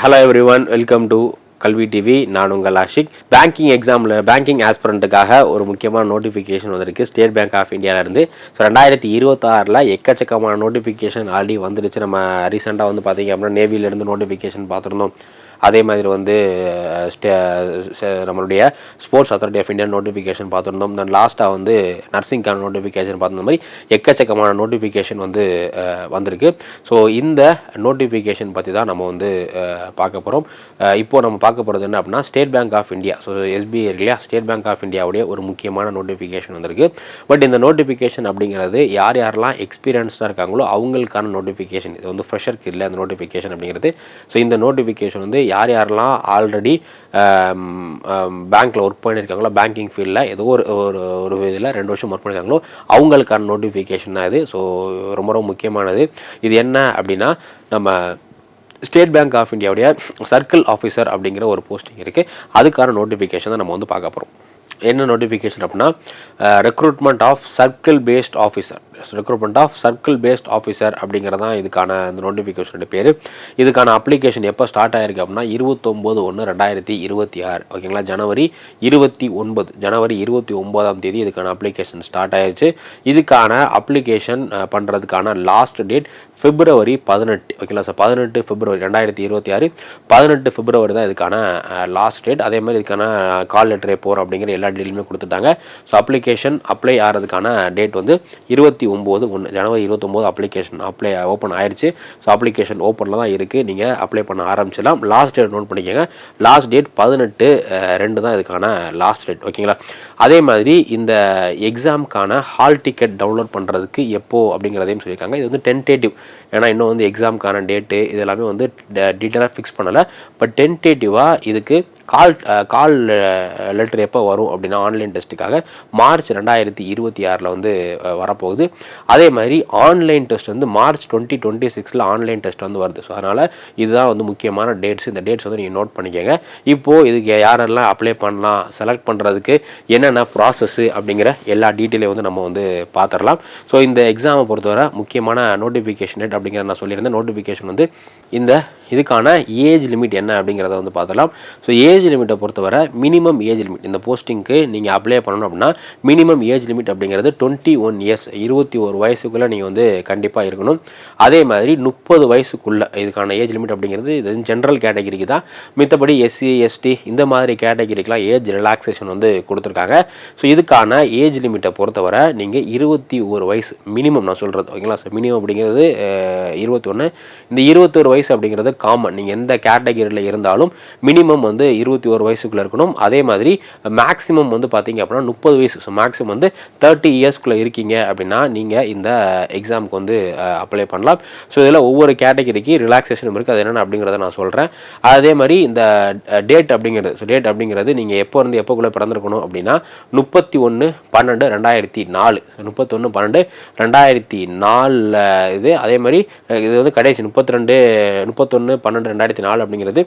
Hello everyone welcome to Kalvi TV நான் உங்கள் Ashiq. Banking எக்ஸாமில் பேங்கிங் ஆஸ்பிரண்ட்டுக்காக ஒரு முக்கியமான நோட்டிஃபிகேஷன் வந்திருக்கு. ஸ்டேட் பேங்க் ஆஃப் இந்தியாவிலேருந்து ஸோ ரெண்டாயிரத்தி இருபத்தாறில் எக்கச்சக்கமான நோட்டிஃபிகேஷன் ஆல்ரெடி வந்துடுச்சு. நம்ம ரீசெண்டாக வந்து பார்த்தீங்க அப்படின்னா நேவியிலேருந்து நோட்டிஃபிகேஷன் பார்த்துருந்தோம். அதே மாதிரி வந்து ஸ்டே ச- நம்மளுடைய sports authority of India notification பார்த்துருந்தோம். தென் லாஸ்ட்டாக வந்து நர்சிங்கான நோட்டிஃபிகேஷன் பார்த்துருந்த மாதிரி எக்கச்சக்கமான நோட்டிஃபிகேஷன் வந்து வந்திருக்கு. ஸோ இந்த நோட்டிஃபிகேஷன் பற்றி தான் நம்ம வந்து பார்க்க போகிறோம் இப்போது நம்ம பார்க்க போகிறது என்ன அப்படின்னா state bank of India so SBI இருக்கு இல்லையா? ஸ்டேட் பேங்க் ஆஃப் இந்தியாவுடைய ஒரு முக்கியமான நோட்டிஃபிகேஷன் வந்திருக்கு. பட் இந்த நோட்டிஃபிகேஷன் அப்படிங்கிறது யார் யாரெல்லாம் எக்ஸ்பீரியன்ஸ்டாக இருக்காங்களோ அவங்களுக்கான நோட்டிஃபிகேஷன் இது வந்து ஃப்ரெஷருக்கு இல்லை அந்த நோட்டிஃபிகேஷன் அப்படிங்கிறது. ஸோ இந்த நோட்டிஃபிகேஷன் வந்து யார் யாரெல்லாம் ஆல்ரெடி பேங்க்கில் ஒர்க் பண்ணியிருக்காங்களோ பேங்கிங் ஃபீல்டில் ஏதோ ஒரு ஒரு ஒரு இதில் ரெண்டு வருஷம் ஒர்க் பண்ணியிருக்காங்களோ அவங்களுக்கான நோட்டிஃபிகேஷன் தான் இது. ஸோ ரொம்ப ரொம்ப முக்கியமானது. இது என்ன அப்படின்னா நம்ம ஸ்டேட் பேங்க் ஆஃப் இந்தியாவுடைய சர்க்கிள் ஆஃபீஸர் அப்படிங்கிற ஒரு போஸ்டிங் இருக்குது அதுக்கான நோட்டிஃபிகேஷன் தான் நம்ம வந்து பார்க்க போகிறோம் என்ன நோட்டிஃபிகேஷன் அப்படின்னா recruitment of circle based officer recruitment of circle based officer அப்படிங்கிறது தான் இதுக்கான இந்த நோட்டிஃபிகேஷனோட பேர். இதுக்கான அப்ளிகேஷன் எப்போ ஸ்டார்ட் ஆயிருக்கு அப்படின்னா இருபத்தொம்போது ஒன்று ரெண்டாயிரத்தி இருபத்தி ஆறு. ஓகேங்களா ஜனவரி இருபத்தி ஒன்பது. ஜனவரி இருபத்தி ஒம்போதாம் தேதி இதுக்கான அப்ளிகேஷன் ஸ்டார்ட் ஆயிடுச்சு இதுக்கான அப்ளிகேஷன் பண்ணுறதுக்கான லாஸ்ட் டேட் பிப்ரவரி பதினெட்டு ஓகேங்களா சார் பதினெட்டு பிப்ரவரி ரெண்டாயிரத்தி இருபத்தி ஆறு பதினெட்டு பிப்ரவரி தான் இதுக்கான லாஸ்ட் டேட் அதே மாதிரி இதுக்கான கால் லெட்டரே போகிறோம் அப்படிங்கிற எல்லா டீலுமே கொடுத்துட்டாங்க. ஸோ அப்ளிகேஷன் அப்ளை ஆகிறதுக்கான டேட் வந்து இருபத்தி ஒம்பது ஒன்று ஜனவரி இருபத்தொம்போது அப்ளிகேஷன் அப்ளை ஓப்பன் ஆயிடுச்சு ஸோ அப்ளிகேஷன் ஓப்பனில் தான் இருக்குது நீங்கள் அப்ளை பண்ண ஆரம்பிச்சிடலாம். லாஸ்ட் டேட் நோட் பண்ணிக்கோங்க. லாஸ்ட் டேட் பதினெட்டு ரெண்டு தான் இதுக்கான லாஸ்ட் டேட் ஓகேங்களா அதே மாதிரி இந்த எக்ஸாமுக்கான ஹால் டிக்கெட் டவுன்லோட் பண்ணுறதுக்கு எப்போ அப்படிங்கிறதையும் சொல்லியிருக்காங்க. இது வந்து டென்டேட்டிவ் ஏன்னா இன்னும் வந்து எக்ஸாமுக்கான டேட்டு இது எல்லாமே வந்து டீட்டெயிலாக ஃபிக்ஸ் பண்ணலை. பட் டென்டேட்டிவாக இதுக்கு கால் கால் லெட்டர் எப்போ வரும் அப்படின்னா ஆன்லைன் டெஸ்ட்டுக்காக மார்ச் ரெண்டாயிரத்தி இருபத்தி ஆறில் வந்து வரப்போகுது. அதே மாதிரி ஆன்லைன் டெஸ்ட் வந்து மார்ச் டுவெண்ட்டி டுவெண்ட்டி சிக்ஸில் ஆன்லைன் டெஸ்ட் வந்து வருது. ஸோ அதனால் இதுதான் வந்து முக்கியமான டேட்ஸ் இந்த டேட்ஸ் வந்து நீங்கள் நோட் பண்ணிக்கோங்க. இப்போது இதுக்கு யாரெல்லாம் அப்ளை பண்ணலாம் செலக்ட் பண்ணுறதுக்கு என்னென்ன ப்ராசஸ்ஸு அப்படிங்கிற எல்லா டீட்டெயிலையும் வந்து நம்ம வந்து பார்த்துடலாம் ஸோ இந்த எக்ஸாமை பொறுத்தவரை முக்கியமான நோட்டிஃபிகேஷன் டேட் அப்படிங்கிற நான் சொல்லியிருந்தேன். நோட்டிஃபிகேஷன் வந்து இந்த இதுக்கான ஏஜ் லிமிட் என்ன அப்படிங்கிறத வந்து பார்த்தலாம் ஸோ ஏஜ் லிமிட்டை பொறுத்தவரை மினிமம் ஏஜ் லிமிட். இந்த போஸ்டிங்க்கு நீங்கள் அப்ளை பண்ணணும் அப்படின்னா மினிமம் ஏஜ் லிமிட் அப்படிங்கிறது டுவெண்ட்டி ஒன் இயர்ஸ் இருபத்தி ஒரு வயசுக்குள்ளே நீங்கள் வந்து கண்டிப்பாக இருக்கணும். அதே மாதிரி முப்பது வயசுக்குள்ளே இதுக்கான ஏஜ் லிமிட் அப்படிங்கிறது இது ஜென்ரல் கேட்டகரிக்கு தான். மித்தபடி எஸ்சி எஸ்டி இந்த மாதிரி கேட்டகரிக்கெலாம் ஏஜ் ரிலாக்ஸேஷன் வந்து கொடுத்துருக்காங்க. ஸோ இதுக்கான ஏஜ் லிமிட்டை பொறுத்தவரை நீங்கள் இருபத்தி ஒரு வயசு மினிமம் நான் சொல்கிறது ஓகேங்களா ஸோ மினிமம் அப்படிங்கிறது இருபத்தி ஒன்று இந்த இருபத்தொரு வயசு அப்படிங்கிறது காமன் நீங்கள் எந்த கேட்டகரியில் இருந்தாலும் மினிமம் வந்து இருபத்தி ஒரு வயசுக்குள்ளே இருக்கணும். அதே மாதிரி மேக்ஸிமம் வந்து பார்த்தீங்க அப்படின்னா முப்பது வயசு. ஸோ மேக்ஸிமம் வந்து தேர்ட்டி இயர்ஸ்க்குள்ளே இருக்கீங்க அப்படின்னா நீங்கள் இந்த எக்ஸாமுக்கு வந்து அப்ளை பண்ணலாம். ஸோ இதில் ஒவ்வொரு கேட்டகரிக்கு ரிலாக்ஸேஷன் இருக்குது அது என்னென்ன அப்படிங்கிறத நான் சொல்கிறேன் அதே மாதிரி இந்த டேட் அப்படிங்கிறது. ஸோ டேட் அப்படிங்கிறது நீங்கள் எப்போ இருந்து எப்போக்குள்ளே பிறந்திருக்கணும் அப்படின்னா முப்பத்தி ஒன்று பன்னெண்டு ரெண்டாயிரத்தி நாலு. முப்பத்தொன்று பன்னெண்டு ரெண்டாயிரத்தி நாலில் இது. அதே மாதிரி இது வந்து கடைசி முப்பத்தி ரெண்டு முப்பத்தொன்று பன்னெண்டு ரெண்டாயிரத்தி நாலு அப்படிங்கிறது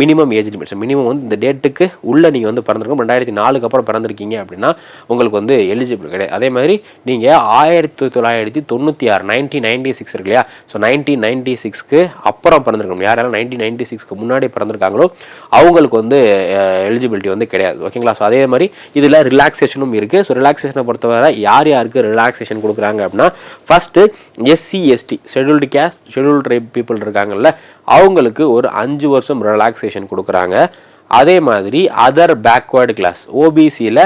மினிமம் ஏஜ் லிமிட்ஸ் மினிமம் வந்து இந்த டேட்டுக்கு உள்ளே நீங்கள் வந்து பிறந்திருக்கோம். ரெண்டாயிரத்தி நாலுக்கு அப்புறம் பிறந்திருக்கீங்க அப்படின்னா உங்களுக்கு வந்து எலிஜிபிள் கிடையாது. அதே மாதிரி நீங்கள் ஆயிரத்தி தொள்ளாயிரத்தி தொண்ணூற்றி ஆறு நைன்டீன் நைன்டி சிக்ஸ் இருக்கு இல்லையா? ஸோ நைன்டீன் நைன்டி சிக்ஸ்க்கு அப்புறம் பிறந்திருக்கணும். யாரெல்லாம் நைன்டீன் நைன்டி சிக்ஸ்க்கு முன்னாடி பிறந்திருக்காங்களோ அவங்களுக்கு வந்து எலிஜிபிலிட்டி வந்து கிடையாது. ஓகேங்களா ஸோ அதே மாதிரி இதில் ரிலாக்ஸேஷனும் இருக்குது ஸோ ரிலாக்ஸேஷனை பொறுத்தவரை யார் யாருக்கு ரிலாக்ஸேஷன் கொடுக்குறாங்க அப்படின்னா first SC ST scheduled caste scheduled tribe people இருக்காங்கல்ல அவங்களுக்கு ஒரு அஞ்சு வருஷம் ரிலாக்ஸேஷன் கொடுக்குறாங்க. அதே மாதிரி அதர் பேக்வேர்டு கிளாஸ் ஓபிசியில்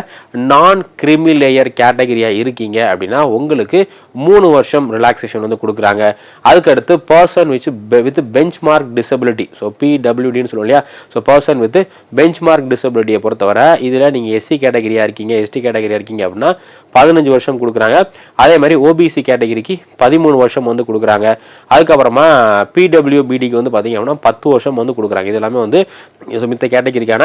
நான் கிரிமிலேயர் கேட்டகரியாக இருக்கீங்க அப்படின்னா உங்களுக்கு மூணு வருஷம் ரிலாக்ஸேஷன் வந்து கொடுக்குறாங்க. அதுக்கடுத்து person which with benchmark disability so பிடபிள்யூடின்னு சொல்லுவோம் இல்லையா? So person with benchmark டிசபிலிட்டியை பொறுத்தவரை இதில் நீங்கள் எஸ்சி கேட்டகரியாக இருக்கீங்க எஸ்டி கேட்டகரியாக இருக்கீங்க அப்படின்னா பதினஞ்சு வருஷம் கொடுக்குறாங்க. அதே மாதிரி ஓபிசி கேட்டகரிக்கு பதிமூணு வருஷம் வந்து கொடுக்குறாங்க. அதுக்கப்புறமா பிடபிள்யூபிடிக்கு வந்து பார்த்தீங்க அப்படின்னா பத்து வருஷம் வந்து கொடுக்குறாங்க. இது எல்லாமே வந்து மித்த கேட்டகரி கேட்டகரிக்கான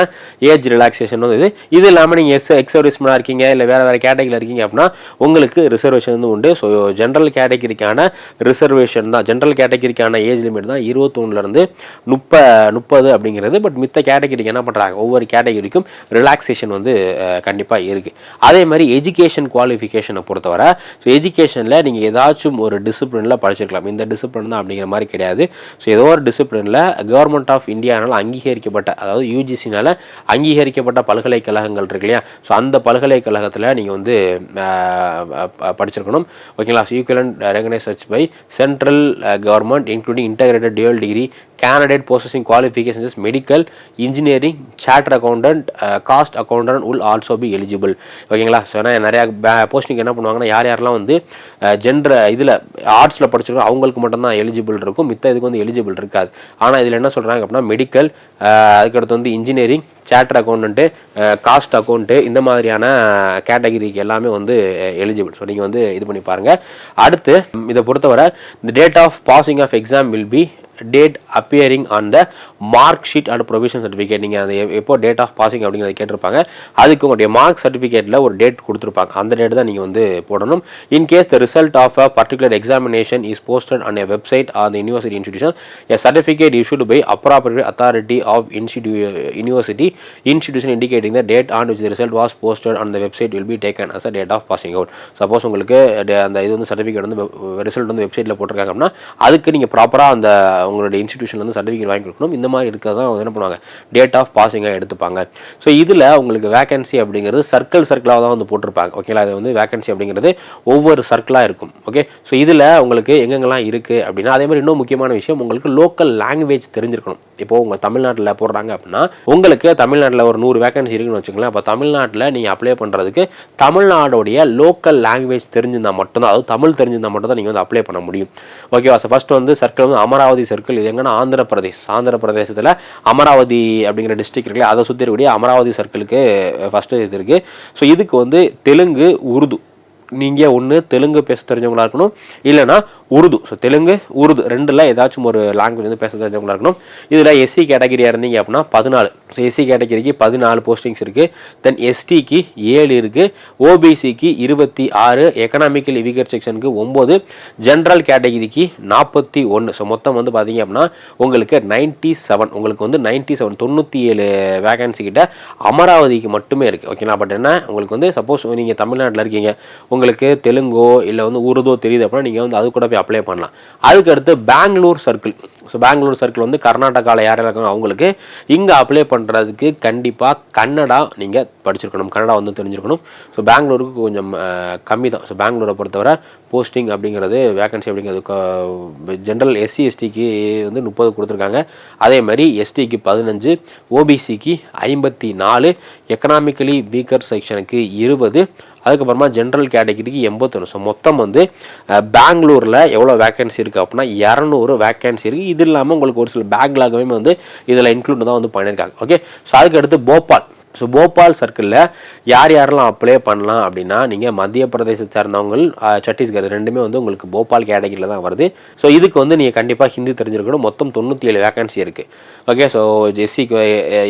ஏஜ் ரிலாக்ஸேஷன் வந்து இது. இது இல்லாமல் நீங்கள் எஸ் எக்ஸ் சர்வீஸ்மனாக இருக்கீங்க இல்லை வேறு வேறு கேட்டகரியில் இருக்கீங்க அப்படின்னா உங்களுக்கு ரிசர்வேஷன் வந்து உண்டு. ஸோ ஜென்ரல் கேட்டகரிக்கான ரிசர்வேஷன் தான். ஜென்ரல் கேட்டகரிக்கான ஏஜ் லிமிட் தான் இருபத்தொன்னுலேருந்து முப்ப முப்பது அப்படிங்கிறது. பட் மித்த கேட்டகரிக்கு என்ன பண்ணுறாங்க ஒவ்வொரு கேட்டகரிக்கும் ரிலாக்ஸேஷன் வந்து கண்டிப்பாக இருக்குது அதே மாதிரி எஜுகேஷன் குவாலிஃபிகேஷனை பொறுத்தவரை ஸோ எஜுகேஷனில் நீங்கள் ஏதாச்சும் ஒரு டிசிப்ளினில் படிச்சிருக்கலாம். இந்த டிசிப்ளின் தான் அப்படிங்கிற மாதிரி கிடையாது. ஸோ ஏதோ ஒரு டிசிப்ளினில் கவர்மெண்ட் ஆஃப் இந்தியானால் அங்கீகரிக்கப்பட்ட அதாவது யூஜி யூஜிசினால் அங்கீகரிக்கப்பட்ட பல்கலைக்கழகங்கள் இருக்கு இல்லையா? ஸோ அந்த பல்கலைக்கழகத்தில் நீங்கள் வந்து அஹ், படிச்சிருக்கணும். ஓகேங்களா so equivalent recognise by central government including integrated dual degree candidate possessing qualifications medical engineering charter accountant cost accountant will also be eligible ஓகேங்களா ஸோ ஏன்னா நிறையா போஸ்டிங் என்ன பண்ணுவாங்கன்னா யார் யாரெல்லாம் வந்து uh, ஜென்ர இதில் ஆர்ட்ஸில் படிச்சிருக்கோம் அவங்களுக்கு மட்டும்தான் எலிஜிபிள் இருக்கும். மித்த இதுக்கு வந்து எலிஜிபிள் இருக்காது. ஆனால் இதில் என்ன சொல்கிறாங்க அப்படின்னா மெடிக்கல் uh, அதுக்கடுத்து வந்து engineering charter account cost account இந்த மாதிரியான கேட்டகரிக்கு எல்லாமே வந்து எலிஜிபிள் ஸோ நீங்கள் வந்து இது பண்ணி பாருங்கள் அடுத்து இதை பொறுத்தவரை இந்த date of passing of exam will be date appearing on the mark sheet and provision certificate நீங்கள் அந்த எப்போ டேட் ஆஃப் பாசிங் அப்படிங்கிறத கேட்டிருப்பாங்க. அதுக்கு உங்களுடைய மார்க் சர்டிஃபிகேட்டில் ஒரு டேட் கொடுத்துருப்பாங்க. அந்த டேட் தான் நீங்கள் வந்து போடணும். In case the result of a particular examination is posted on a website or the university institution a certificate issued by appropriate authority of institute university institution indicating the date on which result was posted அந்த website will be taken as a date of passing out suppose உங்களுக்கு அந்த இது வந்து certificate வந்து result வந்து வெப்சைட்டில் போட்டிருக்காங்க அப்படின்னா அதுக்கு நீங்கள் ப்ராப்பராக அந்த அவங்களோட இன்ஸ்டிடியூஷன் வந்து சர்டிஃபிகேட் வாங்கி கொடுக்கணும். இந்த மாதிரி இருக்கிறதா அவங்க என்ன பண்ணுவாங்க? டேட் ஆஃப் பாசிங்காக எடுத்துப்பாங்க. ஸோ இதில் உங்களுக்கு வேகன்சி அப்படிங்கிறது சர்க்கிள் சர்க்கிளாக தான் வந்து போட்டிருப்பாங்க. ஓகேங்களா அது வந்து வேகன்சி அப்படிங்கிறது ஒவ்வொரு சர்க்கிளாக இருக்கும். ஓகே ஸோ இதில் உங்களுக்கு எங்கெங்கெல்லாம் இருக்குது அப்படின்னா அதே மாதிரி இன்னும் முக்கியமான விஷயம் உங்களுக்கு லோக்கல் லாங்குவேஜ் தெரிஞ்சிருக்கணும். இப்போ உங்கள் தமிழ்நாட்டில் போடுறாங்க அப்படின்னா உங்களுக்கு தமிழ்நாட்டில் ஒரு நூறு வேகன்சி இருக்குன்னு வச்சுக்கோங்களேன். அப்போ தமிழ்நாட்டில் நீங்கள் அப்ளை பண்ணுறதுக்கு தமிழ்நாடோடைய லோக்கல் லாங்குவேஜ் தெரிஞ்சிருந்தால் மட்டும்தான் அதாவது தமிழ் தெரிஞ்சிருந்தால் மட்டும் தான் நீங்கள் வந்து அப்ளை பண்ண முடியும். ஓகேவா ஸோ ஃபஸ்ட்டு வந்து சர்க்கிள் வந்து அமராவதி சர்க்கிள் இது எங்கன்னா ஆந்திர பிரதேஷ் ஆந்திர பிரதேசத்தில் அமராவதி அப்படிங்கிற டிஸ்ட்ரிக் இருக்குல்ல அதை சுற்றி இருக்கக்கூடிய அமராவதி சர்க்கிளுக்கு ஃபஸ்ட்டு இது இருக்குது ஸோ இதுக்கு வந்து தெலுங்கு உருது. நீங்கள் ஒன்று தெலுங்கு பேச தெரிஞ்சவங்களா இருக்கணும். இல்லைனா உருது. ஸோ தெலுங்கு உருது. ரெண்டில் ஏதாச்சும் ஒரு லாங்குவேஜ் வந்து பேச தெரிஞ்சவங்களா இருக்கணும். இதில் எஸ்சி கேட்டகரியாக இருந்தீங்க அப்படின்னா பதினாலு. ஸோ எஸ்சி கேட்டகரிக்கு பதினாலு போஸ்டிங்ஸ் இருக்குது தென் எஸ்டிக்கு ஏழு இருக்குது ஓபிசிக்கு இருபத்தி ஆறு. எக்கனாமிக்கல் வீக்கர் செக்ஷனுக்கு ஒம்பது. ஜென்ரல் கேட்டகரிக்கு நாற்பத்தி ஒன்று ஸோ மொத்தம் வந்து பார்த்தீங்க அப்படின்னா உங்களுக்கு நைன்ட்டி செவன் உங்களுக்கு வந்து நைன்ட்டி செவன் தொண்ணூற்றி ஏழு வேகன்சி கிட்ட அமராவதிக்கு மட்டுமே இருக்குது ஓகேங்களா பட் என்ன? உங்களுக்கு வந்து சப்போஸ் நீங்கள் தமிழ்நாட்டில் இருக்கீங்க. உங்களுக்கு தெலுங்கோ இல்லை வந்து உருதோ தெரியுது அப்படின்னா நீங்கள் வந்து அது கூட போய் அப்ளை பண்ணலாம். அதுக்கு அடுத்து Bangalore circle so Bangalore circle வந்து கர்நாடகாவில் யார் இருக்காங்க அவங்களுக்கு இங்கே அப்ளை பண்ணுறதுக்கு கண்டிப்பாக கன்னடா நீங்கள் படிச்சிருக்கணும். கன்னடா வந்து தெரிஞ்சிருக்கணும். ஸோ பெங்களூருக்கு கொஞ்சம் கம்மி தான். ஸோ பெங்களூரை பொறுத்தவரை போஸ்டிங் அப்படிங்கிறது வேகன்சி அப்படிங்கிறது ஜென்ரல் எஸ்சி எஸ்டிக்கு வந்து முப்பது கொடுத்துருக்காங்க. அதே மாதிரி எஸ்டிக்கு பதினஞ்சு ஓபிசிக்கு ஐம்பத்தி நாலு எக்கனாமிக்கலி வீக்கர் செக்ஷனுக்கு இருபது அதுக்கப்புறமா ஜென்ரல் கேட்டகரிக்கு எண்பத்தொன்று ஸோ மொத்தம் வந்து பெங்களூரில் எவ்வளோ வேகன்சி இருக்குது அப்படின்னா இரநூறு வேகன்சி இருக்குது இது இல்லாமல் உங்களுக்கு ஒரு சில பேக்லாகவே வந்து இதில் இன்க்ளூட் தான் வந்து பண்ணியிருக்காங்க ஓகே ஸோ அதுக்கு அடுத்து போபால். ஸோ போபால் சர்க்கிளில் யார் யாரெல்லாம் அப்ளை பண்ணலாம் அப்படின்னா நீங்கள் மத்திய பிரதேசத்தை சார்ந்தவங்க சத்தீஸ்கர் ரெண்டுமே வந்து உங்களுக்கு போபால் கேட்டகரியில் தான் வருது. ஸோ இதுக்கு வந்து நீங்கள் கண்டிப்பாக ஹிந்தி தெரிஞ்சிருக்கணும். மொத்தம் தொண்ணூற்றி ஏழு வேகன்சி இருக்குது ஓகே ஸோ எஸ்சிக்கு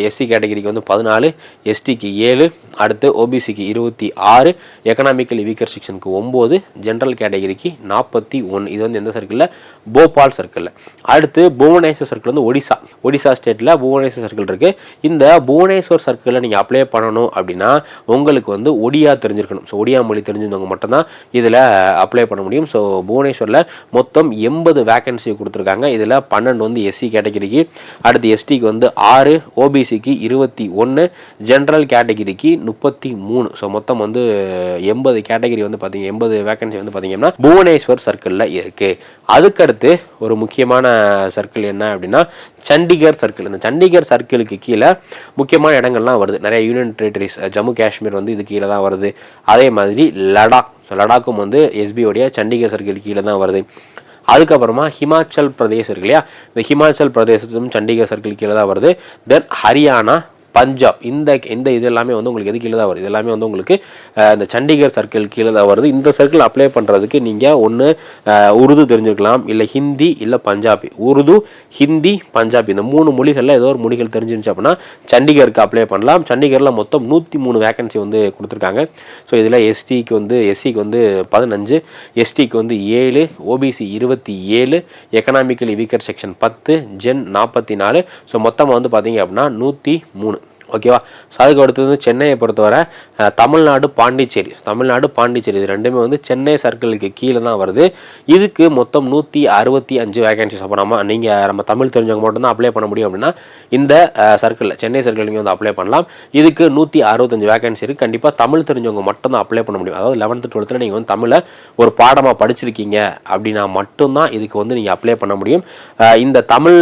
எஸ்சி கேட்டகரிக்கு வந்து பதினாலு எஸ்டிக்கு ஏழு அடுத்து ஓபிசிக்கு இருபத்தி ஆறு எக்கனாமிக்கல் வீக்கர் செக்ஷனுக்கு ஒம்பது ஜென்ரல் கேட்டகரிக்கு நாற்பத்தி ஒன்று இது வந்து எந்த சர்க்கிளில் போபால் சர்க்கிளில் அடுத்து புவனேஸ்வர் சர்க்கிள் வந்து ஒடிசா. ஒடிசா ஸ்டேட்டில் புவனேஸ்வர் சர்க்கிள் இருக்குது இந்த புவனேஸ்வர் சர்க்கிளில் நீங்கள் அப்ளை பண்ணணும் அப்படின்னா உங்களுக்கு வந்து ஒடியா தெரிஞ்சிருக்கணும். ஸோ ஒடியா மொழி தெரிஞ்சிருந்தவங்க மட்டும்தான் இதில் அப்ளை பண்ண முடியும். ஸோ புவனேஸ்வரில் மொத்தம் எண்பது வேகன்சி கொடுத்துருக்காங்க. இதில் பன்னெண்டு வந்து எஸ்சி கேட்டகரிக்கு அடுத்து எஸ்டிக்கு வந்து ஆறு ஓபிசிக்கு இருபத்தி ஒன்று ஜென்ரல் கேட்டகரிக்கு முப்பத்தி மூணு. ஸோ மொத்தம் வந்து எண்பது கேட்டகரி வந்து பார்த்தீங்க எண்பது வேகன்சி வந்து பார்த்தீங்கன்னா புவனேஸ்வர் சர்க்கிளில் இருக்குது அதுக்கடுத்து ஒரு முக்கியமான சர்க்கிள் என்ன அப்படின்னா சண்டிகர் சர்க்கிள் இந்த சண்டிகர் சர்க்கிளுக்கு கீழே முக்கியமான இடங்கள்லாம் வருது. நிறைய யூனியன் டெரிட்டரிஸ் ஜம்மு காஷ்மீர் வந்து இது கீழே தான் வருது. அதே மாதிரி லடாக். ஸோ லடாக்கும் வந்து எஸ்பியோடைய சண்டிகர் சர்க்கிள் கீழே தான் வருது. அதுக்கப்புறமா ஹிமாச்சல் பிரதேசம் இருக்கு இல்லையா? இந்த ஹிமாச்சல் பிரதேசத்தும் சண்டிகர் சர்க்கிள் கீழே தான் வருது. தென் ஹரியானா பஞ்சாப் இந்த இந்த இது எல்லாமே வந்து உங்களுக்கு எது கீழே தான் வருது? எல்லாமே வந்து உங்களுக்கு இந்த சண்டிகர் சர்க்கிள் கீழே தான் வருது. இந்த சர்க்கிள் அப்ளை பண்ணுறதுக்கு நீங்கள் ஒன்று உருது தெரிஞ்சிருக்கலாம். இல்லை ஹிந்தி இல்லை பஞ்சாபி. உருது ஹிந்தி பஞ்சாபி. இந்த மூணு மொழிகளில் ஏதோ ஒரு மொழிகள் தெரிஞ்சிருந்துச்சு அப்படின்னா சண்டிகருக்கு அப்ளை பண்ணலாம். சண்டிகரில் மொத்தம் நூற்றி மூணு வேகன்சி வந்து கொடுத்துருக்காங்க. ஸோ இதில் எஸ்டிக்கு வந்து எஸ்சிக்கு வந்து பதினஞ்சு எஸ்டிக்கு வந்து ஏழு ஓபிசி இருபத்தி ஏழு எக்கனாமிக்கலி வீக்கர் செக்ஷன் பத்து ஜென் நாற்பத்தி நாலு. ஸோ மொத்தமாக வந்து பார்த்தீங்க அப்படின்னா நூற்றி மூணு ஓகேவா? ஸோ அதுக்கு அடுத்தது வந்து சென்னையை பொறுத்தவரை தமிழ்நாடு பாண்டிச்சேரி. தமிழ்நாடு பாண்டிச்சேரி இது ரெண்டுமே வந்து சென்னை சர்க்கிளுக்கு கீழே தான் வருது. இதுக்கு மொத்தம் நூற்றி அறுபத்தி அஞ்சு வேகன்சிஸ் அப்போ நம்ம நீங்கள் நம்ம தமிழ் தெரிஞ்சவங்க மட்டும்தான் அப்ளை பண்ண முடியும் அப்படின்னா இந்த சர்க்கிளில் சென்னை சர்க்கிள் நீங்கள் வந்து அப்ளை பண்ணலாம். இதுக்கு நூற்றி அறுபத்தஞ்சு வேகன்சி இருக்குது கண்டிப்பாக தமிழ் தெரிஞ்சவங்க மட்டும்தான் அப்ளை பண்ண முடியும். அதாவது லெவன்த்து டுவெல்த்தில் நீங்கள் வந்து தமிழை ஒரு பாடமாக படிச்சிருக்கீங்க அப்படின்னா மட்டும்தான் இதுக்கு வந்து நீங்கள் அப்ளை பண்ண முடியும். இந்த தமிழ்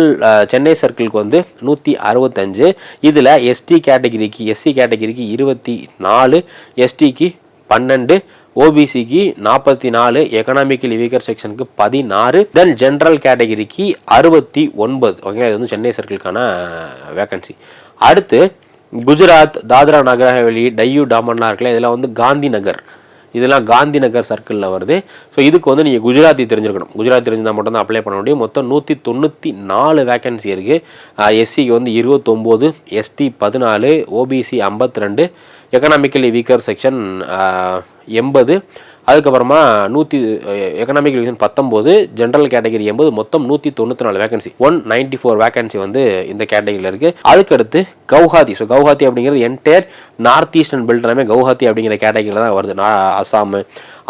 சென்னை சர்க்கிளுக்கு வந்து நூற்றி அறுபத்தஞ்சு. இதில் எஸ்டி கேட்டகிரிக்கு எஸ்சி கேட்டகிரிக்கு இருபத்தி நாலு எஸ்டிக்கு பன்னெண்டு ஓபிசிக்கு நாற்பத்தி நாலு எக்கனாமிக்கல் வீக்கர் செக்ஷனுக்கு பதினாறு தென் ஜென்ரல் கேட்டகிரிக்கு அறுபத்தி ஒன்பது. ஓகேங்களா இது வந்து சென்னை சர்க்கிளுக்கான வேகன்சி அடுத்து குஜராத் தாத்ரா நகர் ஹவேலி டையூ டாமன்லாம் இருக்குல்ல இதெல்லாம் வந்து காந்தி நகர் இதெல்லாம் காந்தி நகர் சர்க்கிளில் வருது. ஸோ இதுக்கு வந்து நீங்கள் குஜராத்தி தெரிஞ்சிருக்கணும். குஜராத்தி தெரிஞ்சால் மட்டும் தான் அப்ளை பண்ண முடியும். மொத்தம் நூற்றி தொண்ணூற்றி நாலு வேக்கன்சி இருக்குது எஸ்சிக்கு வந்து இருபத்தொம்போது எஸ்டி பதினாலு ஓபிசி ஐம்பத்தி ரெண்டு எக்கனாமிக்கலி வீக்கர் செக்ஷன் எண்பது. அதுக்கப்புறமா நூற்றி எக்கனாமிக் டிவிஷன் பத்தொம்போது ஜென்ரல் கேட்டகரி எண்பது மொத்தம் நூற்றி தொண்ணூற்றி நாலு vacancy one ninety four vacancy வந்து இந்த கேட்டகரியில் இருக்குது அதுக்கடுத்து கவுஹாத்தி. ஸோ கவுஹாத்தி அப்படிங்கிறது என்டையர் நார்த் ஈஸ்டர்ன் பெல்ட் எல்லாமே கவுஹாத்தி அப்படிங்கிற கேட்டகரியில் தான் வருது. நான் அசாம்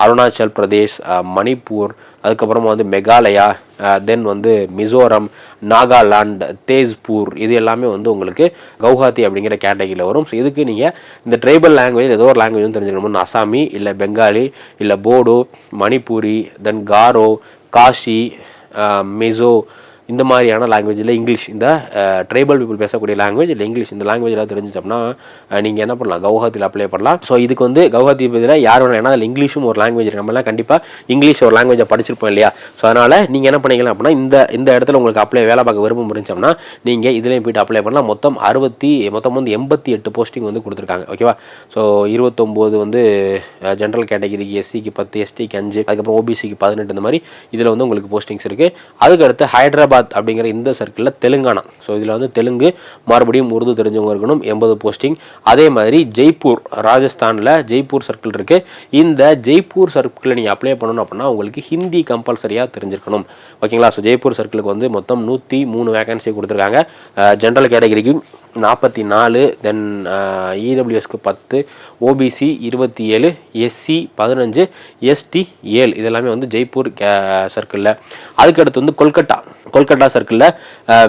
அருணாச்சல் பிரதேஷ் மணிப்பூர் அதுக்கப்புறமா வந்து மெகாலயா தென் வந்து மிசோரம் நாகாலாண்ட் தேஜ்பூர் இது எல்லாமே வந்து உங்களுக்கு கவுஹாத்தி அப்படிங்கிற கேட்டகரியில் வரும். ஸோ இதுக்கு நீங்கள் இந்த ட்ரைபல் லாங்குவேஜ் ஏதோ ஒரு லாங்குவேஜ் தெரிஞ்சுக்கணும்னு அசாமி இல்லை பெங்காலி இல்லை போடோ மணிப்பூரி தென் காரோ காஷி மிசோ இந்த மாதிரியான லாங்குவேஜில் இங்கிலீஷ் இந்த ட்ரைபல் பீப்புள் பேசக்கூடிய லாங்குவேஜ் இல்லை இங்கிலீஷ் இந்த லாங்குவேஜ் தெரிஞ்சிச்சோம்னா நீங்கள் என்ன பண்ணலாம்? கவுஹாத்தியில் அப்ளை பண்ணலாம். ஸோ இதுக்கு வந்து கவுஹாத்தி பதிலாக யார் வேணும் ஏன்னா அதில் இங்கிலீஷும் ஒரு லாங்குவேஜ் நம்மளாம் கண்டிப்பாக இங்கிலீஷ் ஒரு லாங்குவேஜை படிச்சிருப்போம் இல்லையா? ஸோ அதனால் நீங்கள் என்ன பண்ணிக்கலாம் அப்படின்னா இந்த இந்த இடத்துல உங்களுக்கு அப்ளை வேலை பார்க்க விருப்பம் இருந்துச்சோம்னா நீங்கள் இதுலேயும் போயிட்டு அப்ளை பண்ணலாம். மொத்தம் அறுபத்தி மொத்தம் வந்து எண்பத்தி எட்டு போஸ்டிங் வந்து கொடுத்துருக்காங்க. ஓகேவா ஸோ இருபத்தொம்போது வந்து ஜென்ரல் கேட்டகிரிக்கு எஸ்சிக்கு பத்து எஸ்டிக்கு அஞ்சு அதுக்கப்புறம் ஓபிசிக்கு பதினெட்டு இந்த மாதிரி இதில் வந்து உங்களுக்கு போஸ்டிங்ஸ் இருக்குது அதுக்கடுத்து ஹைதராபாத் அப்படிங்கிற இந்த சர்க்கிளில் தெலுங்கானா. ஸோ இதில் வந்து தெலுங்கு மறுபடியும் உருது தெரிஞ்சவங்க இருக்கணும் எண்பது போஸ்டிங் அதே மாதிரி ஜெய்ப்பூர் ராஜஸ்தானில் ஜெய்ப்பூர் சர்க்கிள் இருக்குது இந்த ஜெய்ப்பூர் சர்க்கிளில் நீங்கள் அப்ளை பண்ணணும் அப்படின்னா உங்களுக்கு ஹிந்தி கம்பல்சரியாக தெரிஞ்சிருக்கணும். ஓகேங்களா? ஸோ ஜெய்ப்பூர் சர்க்கிளுக்கு வந்து மொத்தம் நூற்றி மூணு வேகன்சி கொடுத்துருக்காங்க. ஜென்ரல் கேட்டகரிக்கு நாற்பத்தி நாலு தென் இடபிள்யூஎஸ்க்கு பத்து ஓபிசி இருபத்தி ஏழு எஸ்சி பதினஞ்சு எஸ்டி ஏழு. இதெல்லாமே வந்து ஜெய்ப்பூர் சர்க்கிளில். அதுக்கடுத்து வந்து கொல்கட்டா. கொல்கட்டா சர்க்கிளில்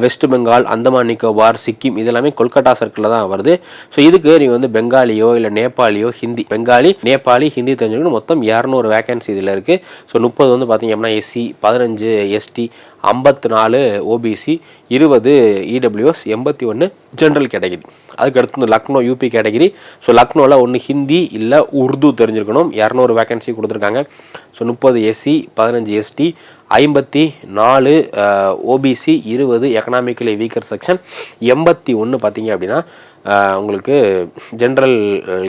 வெஸ்ட் பெங்கால் அந்தமான் நிக்கோபார் சிக்கிம் இதெல்லாமே கொல்கட்டா சர்க்கிளில் தான் வருது. ஸோ இதுக்கு நீங்கள் வந்து பெங்காலியோ இல்லை நேபாளியோ ஹிந்தி பெங்காலி நேபாளி ஹிந்தி தெரிஞ்சுக்கணும். மொத்தம் இரநூறு வேகன்சி இதில் இருக்குது ஸோ முப்பது வந்து பார்த்தீங்க அப்படின்னா எஸ்சி பதினஞ்சு எஸ்டி ஐம்பத்தி நாலு ஓபிசி இருபது இடபிள்யூஎஸ் எண்பத்தி ஒன்று ஜென்ரல் கேட்டகிரி அதுக்கு அடுத்து இந்த லக்னோ யூபி கேட்டகிரி ஸோ லக்னோவில் ஒன்று ஹிந்தி இல்லை உருது தெரிஞ்சிருக்கணும். இரநூறு வேகன்சி கொடுத்துருக்காங்க. ஸோ முப்பது எஸ்சி பதினஞ்சு எஸ்டி ஐம்பத்தி நாலு ஓபிசி இருபது எக்கனாமிக்கலி வீக்கர் செக்ஷன் எண்பத்தி ஒன்று பார்த்தீங்க அப்படின்னா உங்களுக்கு ஜென்ரல்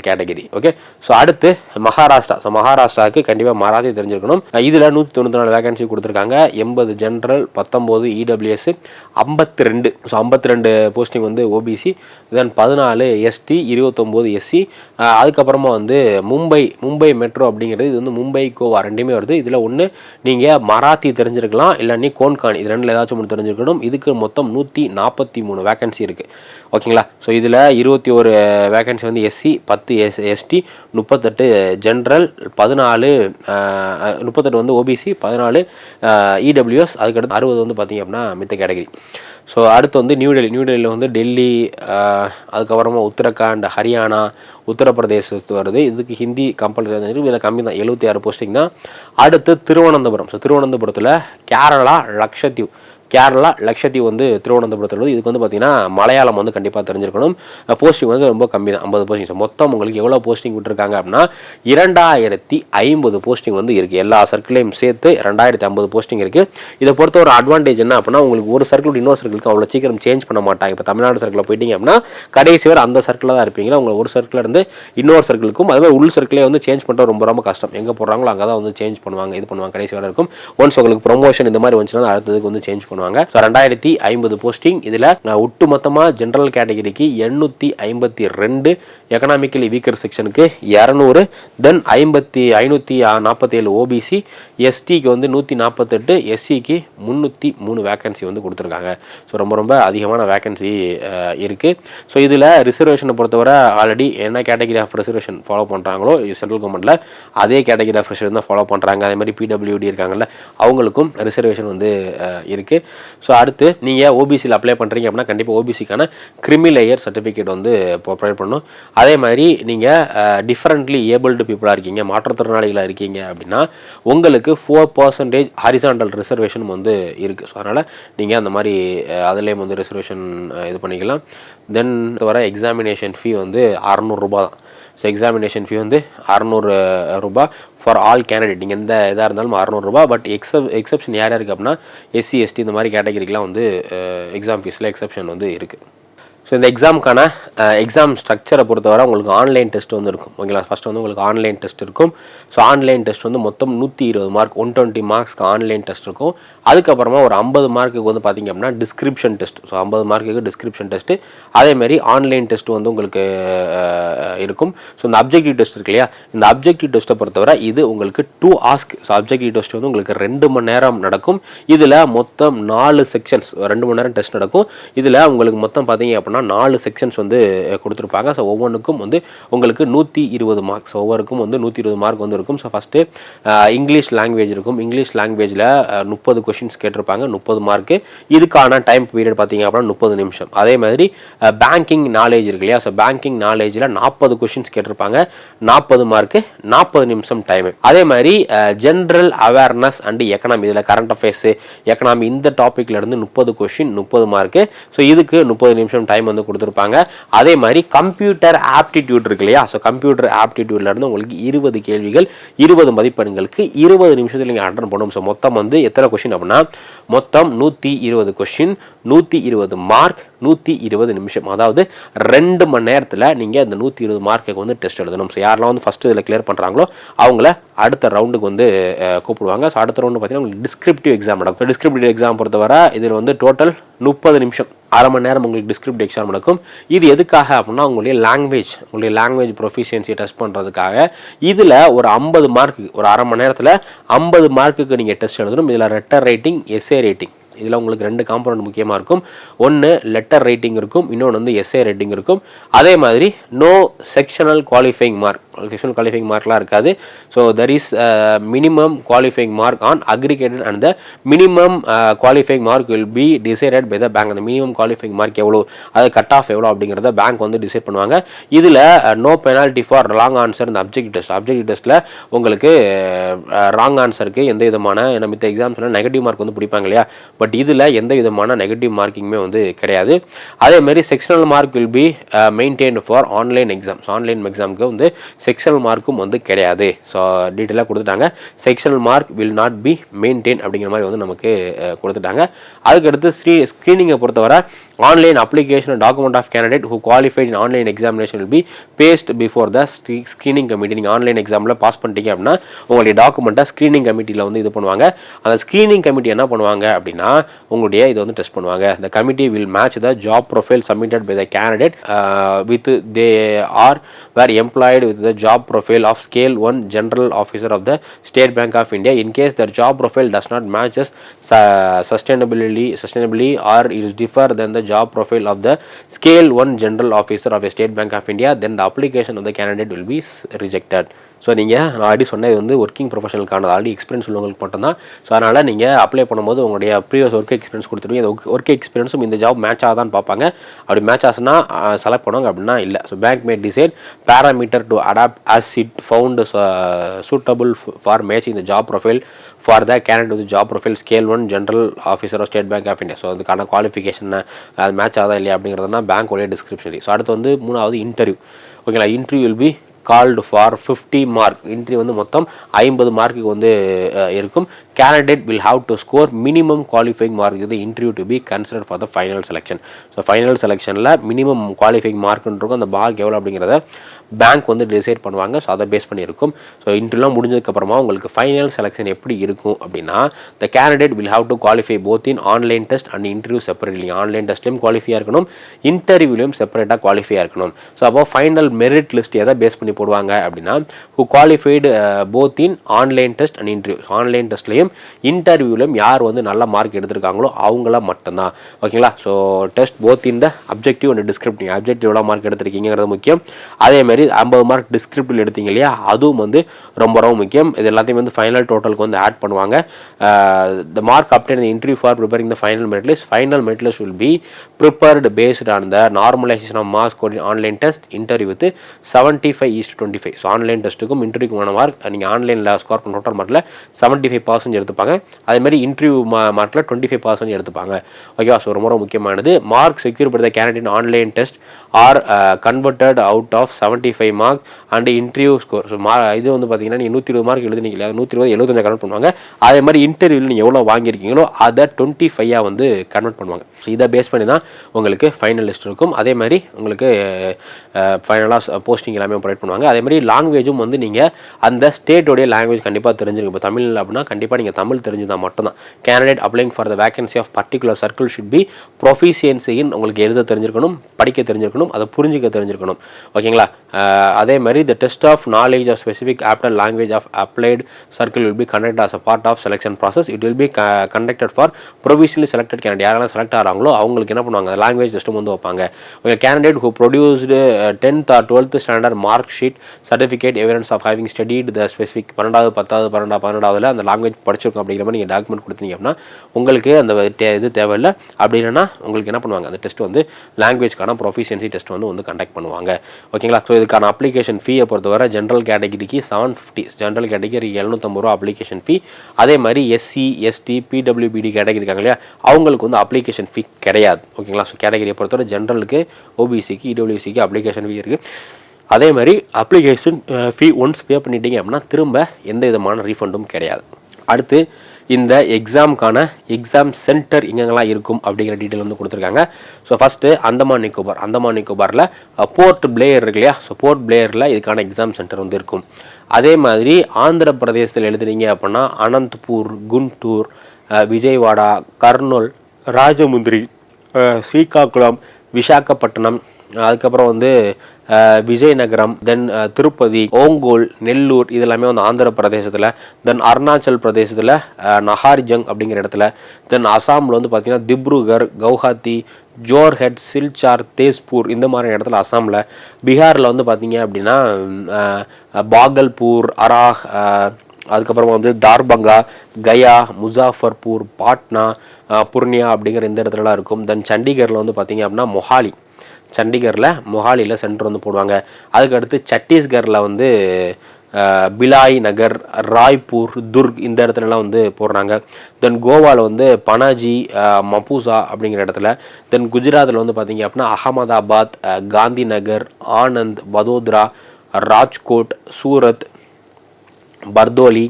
கேட்டகிரி ஓகே ஸோ அடுத்து மகாராஷ்டிரா. ஸோ மகாராஷ்டிராவுக்கு கண்டிப்பாக மராத்தி தெரிஞ்சிருக்கணும். இதில் நூற்றி தொண்ணூற்றி நாலு வேகன்சி கொடுத்துருக்காங்க. எண்பது ஜென்ரல் பத்தொம்போது இடபிள்யூஎஸ் ஐம்பத்தி ரெண்டு. ஸோ ஐம்பத்தி ரெண்டு போஸ்டிங் வந்து ஓபிசி தென் பதினாலு எஸ்டி இருபத்தொம்போது எஸ்சி. அதுக்கப்புறமா வந்து மும்பை மும்பை மெட்ரோ அப்படிங்கிறது இது வந்து மும்பை கோவா ரெண்டுமே வருது. இதில் ஒன்று நீங்கள் மராத்தி தெரிஞ்சிருக்கலாம் இல்லை நீ கோன்கான். இது ரெண்டில் ஏதாச்சும் ஒன்று தெரிஞ்சிருக்கணும். இதுக்கு மொத்தம் நூற்றி நாற்பத்தி மூணு வேகன்சி இருக்குது ஓகேங்களா ஸோ இதில் இருபத்தி ஒரு வேகன்சி வந்து எஸ்சி பத்து எஸ் எஸ்டி முப்பத்தெட்டு ஜென்ரல் பதினாலு முப்பத்தெட்டு வந்து ஓபிசி பதினாலு இடபிள்யூஎஸ் அதுக்கடுத்து அறுபது வந்து பார்த்தீங்க அப்படின்னா மித்த கேட்டகரி ஸோ அடுத்து வந்து நியூ டெல்லி. நியூ டெல்லியில் வந்து டெல்லி அதுக்கப்புறமா உத்தரகாண்ட் ஹரியானா உத்தரப்பிரதேசத்து வருது. இதுக்கு ஹிந்தி கம்பல்சரி இதில் கம்மி தான். எழுபத்தி ஆறு போஸ்டிங் தான். அடுத்து திருவனந்தபுரம். ஸோ திருவனந்தபுரத்தில் கேரளா லக்ஷத்தீவ் கேரளா லட்சத்தீவு வந்து திருவனந்தபுரத்தில் வந்து இதுக்கு வந்து பார்த்தீங்கன்னா மலையாளம் வந்து கண்டிப்பாக தெரிஞ்சிருக்கணும். போஸ்டிங் வந்து ரொம்ப கம்மி தான் ஐம்பது போஸ்டிங் மொத்தம் உங்களுக்கு எவ்வளோ போஸ்டிங் விட்டுருக்காங்க அப்படின்னா இரண்டாயிரத்தி ஐம்பது போஸ்டிங் வந்து இருக்குது எல்லா சர்க்கிளையும் சேர்த்து ரெண்டாயிரத்தி ஐம்பது போஸ்டிங் இருக்குது இதை பொறுத்த ஒரு அட்வான்டேஜ் என்ன அப்படின்னா உங்களுக்கு ஒரு சர்க்கிள் இன்னொரு சர்க்கிளுக்கு அவ்வளோ சீக்கிரம் சேஞ்ச் பண்ண மாட்டாங்க. இப்போ தமிழ்நாடு சர்க்கிளில் போயிட்டீங்க அப்படின்னா கடைசி வரை அந்த சர்க்கிளில் தான் இருப்பீங்களா உங்களை ஒரு சர்க்கிளில் இருந்து இன்னொரு சர்க்கிளுக்கும் அதே மாதிரி உள் சர்க்கிளே வந்து சேஞ்ச் பண்ணுறது ரொம்ப ரொம்ப கஷ்டம். எங்கே போடுறாங்களோ அங்கே தான் வந்து சேஞ்ச் பண்ணுவாங்க இது பண்ணுவாங்க கடைசி வரை இருக்கும். ஒன்ஸ் உங்களுக்கு ப்ரொமோஷன் இந்த மாதிரி வந்துச்சுன்னா அடுத்ததுக்கு வந்து சேஞ்ச் பண்ணுவாங்க. ஸோ ரெண்டாயிரத்தி ஐம்பது போஸ்டிங் இதில் ஒட்டு மொத்தமாக ஜென்ரல் கேட்டகரிக்கு எண்ணூற்றி ஐம்பத்தி ரெண்டு எக்கனாமிக்கலி வீக்கர் செக்ஷனுக்கு இரநூறு தென் ஐம்பத்தி ஐநூற்றி நாற்பத்தி ஏழு ஓபிசி எஸ்டிக்கு வந்து நூற்றி நாற்பத்தெட்டு எஸ்சிக்கு முந்நூற்றி மூணு வேக்கன்சி வந்து கொடுத்துருக்காங்க. ஸோ ரொம்ப ரொம்ப அதிகமான வேக்கன்சி இருக்குது ஸோ இதில் ரிசர்வேஷனை பொறுத்தவரை ஆல்ரெடி என்ன கேட்டகரி ஆஃப் ரிசர்வேஷன் ஃபாலோ பண்ணுறாங்களோ சென்ட்ரல் கவர்மெண்ட்டில் அதே கேட்டகரி ஆஃப் ரிசர்வேஷன் தான் ஃபாலோ பண்ணுறாங்க அதே மாதிரி பிடபிள்யூடி இருக்காங்கல்ல அவங்களுக்கும் ரிசர்வேஷன் வந்து இருக்குது ஸோ அடுத்து நீங்கள் ஓபிசியில் அப்ளை பண்ணுறீங்க அப்படின்னா கண்டிப்பாக ஓபிசிக்கான கிரிமி லேயர் சர்டிஃபிகேட் வந்து ப்ரொவைட் பண்ணணும். அதே மாதிரி நீங்கள் டிஃப்ரெண்ட்லி ஏபிள்டு பீப்புளாக இருக்கீங்க மாற்றுத்திறனாளிகளாக இருக்கீங்க அப்படின்னா உங்களுக்கு ஃபோர் பர்சன்டேஜ் ஹரிசாண்டல் ரிசர்வேஷன் வந்து இருக்குது ஸோ அதனால் நீங்கள் அந்த மாதிரி அதுலேயும் வந்து ரிசர்வேஷன் இது பண்ணிக்கலாம். தென் வர எக்ஸாமினேஷன் ஃபீ வந்து அறநூறுரூபா தான். ஸோ எக்ஸாமினேஷன் ஃபீ வந்து அறநூறு ரூபா ஃபார் ஆல் கேண்டிடேட் நீங்கள் எந்த இதாக இருந்தாலும் அறநூறுபா பட் எக்ஸப் எக்ஸப்ஷன் யார் யாருக்கு அப்படின்னா எஸ்சி எஸ்டி இந்த மாதிரி கேட்டகரிக்கெலாம் வந்து எக்ஸாம் ஃபீஸில் எக்ஸப்ஷன் வந்து இருக்குது ஸோ இந்த எக்ஸாமுக்கான எக்ஸாம் ஸ்ட்ரக்சரை பொறுத்தவரை உங்களுக்கு ஆன்லைன் டெஸ்ட் வந்து இருக்கும். ஓகேங்களா ஃபஸ்ட் வந்து உங்களுக்கு ஆன்லைன் டெஸ்ட் இருக்கும். ஸோ ஆன்லைன் டெஸ்ட் வந்து மொத்தம் நூற்றி இருபது மார்க் ஒன் டுவெண்ட்டி மார்க்ஸ்க்கு ஆன்லைன் டெஸ்ட் இருக்கும். அதுக்கப்புறமா ஒரு ஐம்பது மார்க்குக்கு வந்து பார்த்திங்க அப்படின்னா டிஸ்கிரிப்ஷன் டெஸ்ட் ஸோ ஐம்பது மார்க்குக்கு டிஸ்கிரிப்ஷன் டெஸ்ட்டு அதேமாரி ஆன்லைன் டெஸ்ட் வந்து உங்களுக்கு இருக்கும். ஸோ இந்த அப்ஜெக்டிவ் டெஸ்ட் இருக்கு இல்லையா? இந்த அப்ஜெக்டிவ் டெஸ்ட்டை பொறுத்தவரை இது உங்களுக்கு to ask so objective test வந்து உங்களுக்கு ரெண்டு மணி நேரம் நடக்கும். இதில் மொத்தம் நாலு செக்ஷன்ஸ் ரெண்டு மணி நேரம் டெஸ்ட் நடக்கும். இதில் உங்களுக்கு மொத்தம் பார்த்தீங்க அப்படின்னா நாலு செக்ஷன்ஸ் வந்து கொடுத்துருப்பாங்க. ஸோ ஒவ்வொன்றுக்கும் வந்து உங்களுக்கு நூற்றி இருபது மார்க்ஸ் ஒவ்வொருக்கும் வந்து நூற்றி இருபது மார்க் வந்து இருக்கும். ஸோ ஃபஸ்ட்டு இங்கிலீஷ் லாங்குவேஜ் இருக்கும். இங்கிலீஷ் லாங்குவேஜில் முப்பது கொஷின்ஸ் கேட்டிருப்பாங்க. முப்பது மார்க்கு இதுக்கான டைம் பீரியட் பார்த்தீங்க அப்படின்னா முப்பது நிமிஷம். அதே மாதிரி பேங்கிங் நாலேஜ் இருக்கு இல்லையா? ஸோ பேங்கிங் நாலேஜில் நாற்பது கொஷின்ஸ் கேட்டிருப்பாங்க. நாற்பது மார்க்கு நாற்பது நிமிஷம் டைம் அதே மாதிரி ஜென்ரல் அவேர்னஸ் அண்ட் எக்கனாமி இதில் கரண்ட் அஃபேர்ஸு எக்கனாமி இந்த டாப்பிக்கில் இருந்து முப்பது கொஷின் முப்பது மார்க்கு ஸோ இதுக்கு முப்பது நிமிஷம் டைம் வந்து கொடுத்துருப்பாங்க. அதே மாதிரி கம்ப்யூட்டர் ஆப்டிடியூட் இருக்கு இல்லையா? ஸோ கம்ப்யூட்டர் ஆப்டிடியூட்ல இருந்து உங்களுக்கு இருபது கேள்விகள் இருபது மதிப்பெண்களுக்கு இருபது நிமிஷத்தில் நீங்கள் அட்டன் பண்ணணும் ஸோ மொத்தம் வந்து எத்தனை கொஷின் அப்படின்னா மொத்தம் நூற்றி இருபது கொஷின் நூற்றி இருபது மார்க் நூற்றி இருபது நிமிஷம். அதாவது ரெண்டு மணி நேரத்தில் நீங்கள் அந்த நூற்றி இருபது மார்க்குக்கு வந்து டெஸ்ட் எழுதணும். ஸோ யாரெல்லாம் வந்து ஃபஸ்ட்டு இதில் கிளியர் பண்ணுறாங்களோ அவங்கள அடுத்த ரவுண்டுக்கு வந்து கூப்பிடுவாங்க. ஸோ அடுத்த ரவுண்டு பார்த்தீங்கன்னா உங்களுக்கு டிஸ்கிரிப்டிவ் எக்ஸாம் நடக்கும். டிஸ்கிரிப்டிவ் எக்ஸாம் பொறுத்தவரை இதில் வந்து டோட்டல் முப்பது நிமிஷம். அரை மணி நேரம் உங்களுக்கு டிஸ்கிரிப்ட் எக்ஸாம் நடக்கும். இது எதுக்காக அப்படின்னா உங்களுடைய லாங்குவேஜ் உங்களுடைய லாங்குவேஜ் ப்ரொஃபிஷியன்சி டெஸ்ட் பண்ணுறதுக்காக இதில் ஒரு ஐம்பது மார்க்கு ஒரு அரை மணி நேரத்தில் ஐம்பது மார்க்குக்கு நீங்கள் டெஸ்ட் எழுதணும். இதில் ரெட்டர் ரைட்டிங் எஸ்ஏ ரேட்டிங் இதில் உங்களுக்கு ரெண்டு காம்பனண்ட் முக்கியமாக இருக்கும். ஒன்று லெட்டர் ரைட்டிங் இருக்கும் இன்னொன்று வந்து எஸ்ஏ ரைட்டிங் இருக்கும். அதே மாதிரி no sectional qualifying mark sectional qualifying மார்க்லாம் இருக்காது. So there is minimum qualifying mark on aggregated and the minimum qualifying mark will be decided by the bank அந்த மினிமம் குவாலிஃபைங் மார்க் எவ்வளோ அது கட் ஆஃப் எவ்வளோ அப்படிங்கிறத bank வந்து decide பண்ணுவாங்க. இதில் no penalty for wrong answer இந்த object test object டெஸ்ட்டில் உங்களுக்கு uh, ராங் ஆன்சருக்கு எந்த விதமான நம்ம மித்த எக்ஸாம்ஸில் நெகட்டிவ் மார்க் வந்து பிடிப்பாங்க இல்லையா? பட் பட் இதில் எந்த விதமான நெகட்டிவ் மார்க்கிங்குமே வந்து கிடையாது. அதேமாதிரி sectional mark will be maintained for online exams online எக்ஸாமுக்கு வந்து செக்ஷனல் மார்க்கும் வந்து கிடையாது. ஸோ டீட்டெயிலாக கொடுத்துட்டாங்க. Sectional mark will not be maintain அப்படிங்கிற மாதிரி வந்து நமக்கு uh, கொடுத்துட்டாங்க. அதுக்கடுத்து ஸ்ரீ ஸ்க்ரீனிங்கை பொறுத்தவரை online application document of candidate who qualified in online examination will be placed before the screening committee நீங்கள் ஆன்லைன் எக்ஸாமில் பாஸ் பண்ணிட்டீங்க அப்படின்னா உங்களுடைய டாக்குமெண்ட்டை ஸ்க்ரீனிங் கமிட்டியில் வந்து இது பண்ணுவாங்க. அந்த ஸ்க்ரீனிங் கமிட்டி என்ன பண்ணுவாங்க அப்படின்னா அப்படின்னா உங்களுடைய இதை வந்து டெஸ்ட் பண்ணுவாங்க இந்த committee will match the job profile submitted by the candidate with they are were employed with the job profile of scale one general officer of the State Bank of India in case the job profile does not matches sustainably sustainably or is differ then the job profile of the scale one general officer of State Bank of India then the application of the candidate will be rejected so நீங்கள் நான் already சொன்னது வந்து working ப்ரொஃபஷனலுக்கான already experience உள்ளவங்களுக்கு மட்டும்தான். So அதனால் நீங்கள் apply பண்ணும்போது உங்களுடைய ப்ரீவியஸ் ஒர்க் எக்ஸ்பீரியன்ஸ் கொடுத்துருவீங்க அந்த ஒர்க் எக்ஸ்பீரியன்ஸும் இந்த ஜாப் மேட்ச் ஆகாதான் பார்ப்பாங்க. அப்படி மேட்ச் ஆச்சுன்னா செலக்ட் பண்ணுவாங்க அப்படின்னா இல்லை. So bank made decide parameter to adopt as it found suitable for matching இந்த job profile for the candidate with job profile scale one general officer of State Bank of India so அதுக்கான qualification அது match ஆகுதா இல்லையா அப்படிங்கிறதுனா bank பேங்க்கோடைய description so அடுத்து வந்து மூணாவது இன்டர்வியூ ஓகேங்களா interview will be called for fifty mark entry வந்து மொத்தம் ஐம்பது மார்க்குக்கு வந்து இருக்கும். Candidate will have to score minimum qualifying mark இது interview to be consider for the final selection so final செலெக்ஷனில் minimum qualifying மார்க்குன்றிருக்கும் அந்த மார்க் எவ்வளோ அப்படிங்கிறத பேங்க் வந்து டிசைட் பண்ணுவாங்க. ஸோ அதை பேஸ் பண்ணி இருக்கும் ஸோ இன்டர்வியூலாம் முடிஞ்சதுக்கப்புறமா உங்களுக்கு ஃபைனல் செலெக்ஷன் எப்படி இருக்கும் அப்படின்னா the candidate will have to qualify both in online test and interview separately online டெஸ்ட்லையும் குவாலிஃபையாக இருக்கணும். இன்டர்வியூலையும் செப்பரேட்டாக குவாலிஃபையாக இருக்கணும். ஸோ அப்போ ஃபைனல் மெரிட் லிஸ்ட் எதை பேஸ் பண்ணி போடுவாங்க அப்படின்னா who qualified both in online test and interview online டெஸ்ட்லையும் இன்டர்வியூலையும் யார் வந்து நல்ல மார்க் எடுத்திருக்காங்களோ அவங்கள மட்டும்தான். ஓகேங்களா so test both in the objective and descriptive objective எவ்வளோ மார்க் எடுத்திருக்கீங்கிறது முக்கியம். அதே மாதிரி ஐம்பது மார்க் டிஸ்கிரிப்டிவ் எடுத்தீங்க இல்லையா? அதுவும் வந்து ரொம்ப ரொம்ப முக்கியம். இது எல்லாத்தையும் வந்து ஃபைனல் டோட்டலுக்கு வந்து ஆட் பண்ணுவாங்க. The mark obtain interview for preparing the final merit list final merit list will be prepared based on the normalisation of marks coding online test interview with seventy five is to twenty five so online டெஸ்ட்டுக்கும் இன்டர்வியூக்குமான mark நீங்கள் ஆன்லைனில் score பண்ண total மார்க்கில் seventy five percent எடுத்துப்பாங்க. அதே மாதிரி interview மார்க்கில் twenty five percent எடுத்துப்பாங்க. ஓகேவா ஸோ ரொம்ப ரொம்ப முக்கியமானது. Mark secure by candidate online test are converted out of seventy five mark and interview score so மா இது வந்து பார்த்தீங்கன்னா நீங்கள் நூற்றி இருபது மார்க் எழுதுனீங்க இல்லையா நூற்றி இருபது எழுபத்தஞ்சு கன்வெர்ட் பண்ணுவாங்க. அதே மாதிரி இன்டர்வியூவில் நீங்கள் எவ்வளோ வாங்கியிருக்கீங்களோ அதை டுவெண்ட்டி ஃபைவாக வந்து கன்வெர்ட் பண்ணுவாங்க. ஸோ இதை பேஸ் பண்ணி தான் உங்களுக்கு ஃபைனல் லிஸ்ட் இருக்கும். அதே மாதிரி உங்களுக்கு ஃபைனலாக போஸ்டிங் எல்லாமே ப்ரொவைட் பண்ணுவாங்க. அதே மாதிரி லாங்குவேஜும் வந்து நீங்கள் அந்த ஸ்டேட்டோடைய லாங்குவேஜ் கண்டிப்பாக தெரிஞ்சிருக்கும். இப்போ தமிழ் அப்படின்னா கண்டிப்பாக நீங்கள் தமிழ் தெரிஞ்சுதான் மட்டும்தான். Candidate applying for the vacancy of particular circle should be ப்ரொஃபிஷியன்சியின் உங்களுக்கு எழுத தெரிஞ்சிருக்கணும் படிக்க தெரிஞ்சிருக்கணும் அதை புரிஞ்சிக்க தெரிஞ்சிருக்கணும். ஓகேங்களா Uh, அதே மாதிரி the test of knowledge of specific after language of applied circle will be conduct as a part of selection process it will be conducted for provisionally selected candidate யாரெல்லாம் செலக்ட் ஆகிறாங்களோ அவங்களுக்கு என்ன பண்ணுவாங்க? லாங்குவேஜ் டெஸ்ட்டும் வந்து வைப்பாங்க. Okay candidate who produced tenth or twelfth standard mark sheet certificate evidence of having studied the specific பன்னெண்டாவது பத்தாவது பன்னெண்டாவது பன்னெண்டாவதுல அந்த லாங்குவேஜ் படிச்சிருக்கோம் அப்படிங்கிற மாதிரி நீங்கள் டாக்குமெண்ட் கொடுத்தீங்க அப்படின்னா உங்களுக்கு அந்த தே- இது தேவையில்லை. அப்படி இல்லைன்னா உங்களுக்கு என்ன பண்ணுவாங்க? அந்த டெஸ்ட் வந்து லாங்குவேஜ்க்கான ப்ரொஃபிஷியன்சி டெஸ்ட் வந்து வந்து கண்டக்ட் பண்ணுவாங்க. ஓகேங்களா ஸோ இது இதுக்கான அப்ளிகேஷன் ஃபீயை பொறுத்தவரை ஜென்ரல் கேட்டகிரிக்கு செவன் ஃபிஃப்டி ஜென்ரல் கேட்டகிரி எழுநூத்தம்பது ரூபா அப்ளிகேஷன் ஃபீ அதே மாதிரி எஸ்சி எஸ்டி பிடபிள்யூபிடி கேட்டகிரி இருக்காங்க இல்லையா? அவங்களுக்கு வந்து அப்ளிகேஷன் ஃபீ கிடையாது. ஓகேங்களா ஸோ கேட்டகிரியை பொறுத்தவரை ஜென்ரலுக்கு ஓபிசிக்கு இடபிள்யூசிக்கு அப்ளிகேஷன் ஃபீ இருக்குது அதே மாதிரி அப்ளிகேஷன் ஃபீ ஒன்ஸ் பே பண்ணிட்டீங்க அப்படின்னா திரும்ப எந்த விதமான ரீஃபண்டும் கிடையாது. அடுத்து இந்த எக்ஸாமுக்கான எக்ஸாம் சென்டர் எங்கெங்கெல்லாம் இருக்கும் அப்படிங்கிற டீட்டெயில் வந்து கொடுத்துருக்காங்க. So first Andaman Nicobar. Andaman நிக்கோபாரில் போர்ட் பிளேயர் இருக்கு இல்லையா? ஸோ போர்ட் பிளேயரில் இதுக்கான எக்ஸாம் சென்டர் வந்து இருக்கும். அதே மாதிரி ஆந்திர பிரதேசத்தில் எழுதுனீங்க அப்படின்னா அனந்த்பூர் குண்டூர் விஜய்வாடா விஜயவாடா கர்னூல் ராஜமுந்திரி ஸ்ரீகாக்குளம் ஸ்ரீகாகுளம் விசாகப்பட்டினம் அதுக்கப்புறம் வந்து விஜயநகரம் தென் திருப்பதி ஓங்கோல் நெல்லூர் இதெல்லாமே வந்து ஆந்திர பிரதேசத்தில் தென் அருணாச்சல் பிரதேசத்தில் நஹாரிஜங் அப்படிங்கிற இடத்துல தென் அசாமில் வந்து பார்த்திங்கன்னா திப்ருகர் கவுஹாத்தி ஜோர்ஹெட் சில்சார் தேஸ்பூர் இந்த மாதிரி இடத்துல அசாமில். பீகாரில் வந்து பார்த்திங்க அப்படின்னா பாகல்பூர் அராஹ் அதுக்கப்புறமா வந்து தார்பங்கா கயா முசாஃபர்பூர் பாட்னா புர்னியா அப்படிங்கிற இந்த இடத்துலலாம் இருக்கும். தென் சண்டிகரில் வந்து பார்த்திங்க அப்படின்னா மொஹாலி. சண்டிகரில் மொஹாலியில் சென்டர் வந்து போடுவாங்க. அதுக்கடுத்து சத்தீஸ்கரில் வந்து பிலாய் நகர் ராய்ப்பூர் துர்க் இந்த இடத்துலலாம் வந்து போடுறாங்க. தென் கோவாவில் வந்து பனாஜி அஹ், மபூசா அப்படிங்கிற இடத்துல. தென் குஜராத்தில் வந்து பார்த்தீங்க அப்படின்னா அகமதாபாத் காந்தி நகர் ஆனந்த் வதோதரா ராஜ்கோட் சூரத் பர்தோலி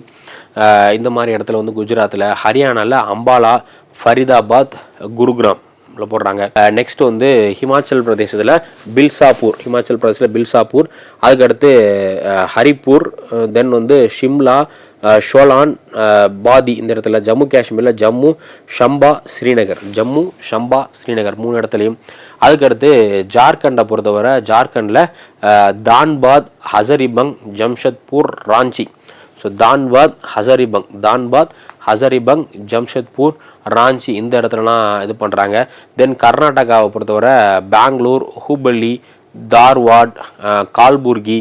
இந்த மாதிரி இடத்துல வந்து குஜராத்தில் ஹரியானாவில் அம்பாலா ஃபரிதாபாத் குருகிராம். ல போடுறாங்க. நெக்ஸ்ட் வந்து ஹிமாச்சல் பிரதேசத்தில் பில்சாப்பூர் ஹிமாச்சல் பிரதேசத்தில் பில்சாப்பூர் அதுக்கடுத்து ஹரிப்பூர் தென் வந்து ஷிம்லா ஷோலான் பாதி இந்த இடத்துல ஜம்மு காஷ்மீரில் ஜம்மு ஷம்பா ஸ்ரீநகர். ஜம்மு ஷம்பா ஸ்ரீநகர் மூணு இடத்துலையும். அதுக்கடுத்து ஜார்க்கண்டை பொறுத்தவரை ஜார்க்கண்டில் தான்பாத் ஹசரிபங் ஜம்ஷத்பூர் ராஞ்சி. ஸோ தான்பாத் ஹசரிபங் தான்பாத் ஹசரிபங் ஜம்ஷத்பூர் ராஞ்சி இந்த இடத்துலலாம் இது பண்ணுறாங்க தென் கர்நாடகாவை பொறுத்தவரை பெங்களூர் ஹூபள்ளி தார்வாட் கால்புர்கி